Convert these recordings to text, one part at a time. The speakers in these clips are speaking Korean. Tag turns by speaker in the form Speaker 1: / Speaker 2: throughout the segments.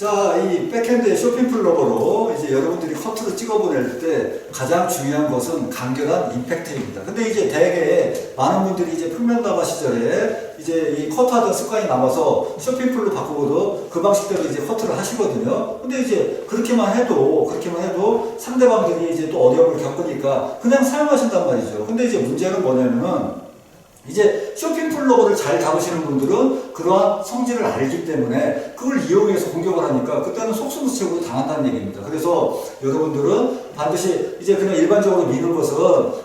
Speaker 1: 자, 이 백핸드의 쇼핑 플러버로 이제 여러분들이 커트를 찍어보낼 때 가장 중요한 것은 간결한 임팩트입니다. 근데 이제 대개 많은 분들이 이제 풀면가바 시절에 이제 이 커트하던 습관이 남아서 쇼핑 풀로 바꾸고도 그 방식대로 이제 커트를 하시거든요. 근데 이제 그렇게만 해도, 그렇게만 해도 상대방들이 이제 또 어려움을 겪으니까 그냥 사용하신단 말이죠. 근데 이제 문제는 뭐냐면은 이제 쇼핑 플러그를 잘 잡으시는 분들은 그러한 성질을 알기 때문에 그걸 이용해서 공격을 하니까 그때는 속수무책으로 당한다는 얘기입니다. 그래서 여러분들은 반드시 이제 그냥 일반적으로 미는 것은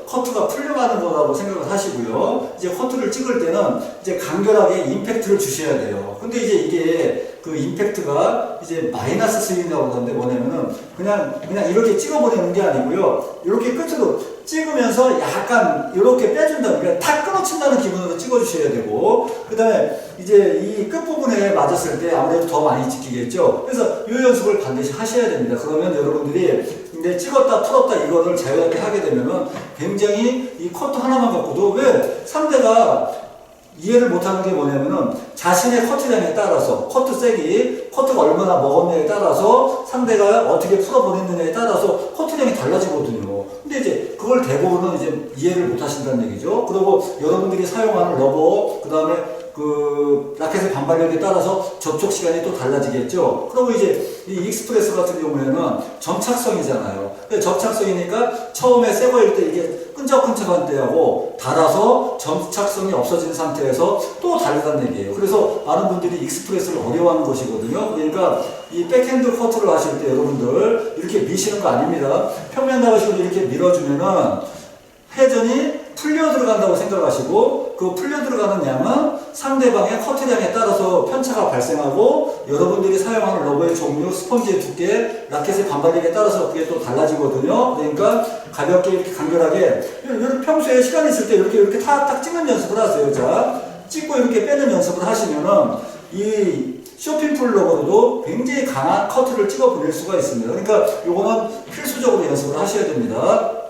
Speaker 1: 커트가 풀려가는 거라고 생각을 하시고요. 이제 커트를 찍을 때는 이제 간결하게 임팩트를 주셔야 돼요. 근데 이제 이게 그 임팩트가 이제 마이너스 스윙이라고 하는데 뭐냐면은 그냥 그냥 이렇게 찍어버리는 게 아니고요. 이렇게 끝으로 찍으면서 약간 이렇게 빼준다. 그러니까 탁 끊어친다는 기분으로 찍어주셔야 되고 그 다음에 이제 이 끝부분에 맞았을 때 아무래도 더 많이 찍히겠죠. 그래서 이 연습을 반드시 하셔야 됩니다. 그러면 여러분들이 근데 찍었다 풀었다 이거를 자유롭게 하게 되면은 굉장히 이 커트 하나만 갖고도 왜 상대가 이해를 못하는 게 뭐냐면은 자신의 커트량에 따라서 커트 색이 커트가 얼마나 먹었냐에 따라서 상대가 어떻게 풀어보냈느냐에 따라서 커트량이 달라지거든요. 근데 이제 그걸 대부분은 이해를 못 하신다는 얘기죠. 그리고 여러분들이 사용하는 러버, 그 다음에 그 라켓의 반발력에 따라서 접촉 시간이 또 달라지겠죠. 그리고 이제 이 익스프레스 같은 경우에는 점착성이잖아요. 접착성이니까 처음에 새 거일 때 이게 끈적끈적한 때하고 달아서 점착성이 없어진 상태에서 또 다르다는 얘기예요. 그래서 많은 분들이 익스프레스를 어려워하는 것이거든요. 그러니까 이 백핸드 커트를 하실 때 여러분들 이렇게 미시는 거 아닙니다. 평면 나가시고 이렇게 밀어주면은 회전이 풀려 들어간다고 생각하시고 그 풀려 들어가는 양은 상대방의 커트량에 따라서 편차가 발생하고 여러분들이 사용하는 러버의 종류, 스펀지의 두께, 라켓의 반발력에 따라서 그게 또 달라지거든요. 그러니까 가볍게 이렇게 간결하게 이렇게 평소에 시간 있을 때 이렇게 이렇게 탁탁 찍는 연습을 하세요. 자, 찍고 이렇게 빼는 연습을 하시면은 이 쇼핑 플러그로도 굉장히 강한 커트를 찍어 보낼 수가 있습니다. 그러니까 요거는 필수적으로 연습을 하셔야 됩니다.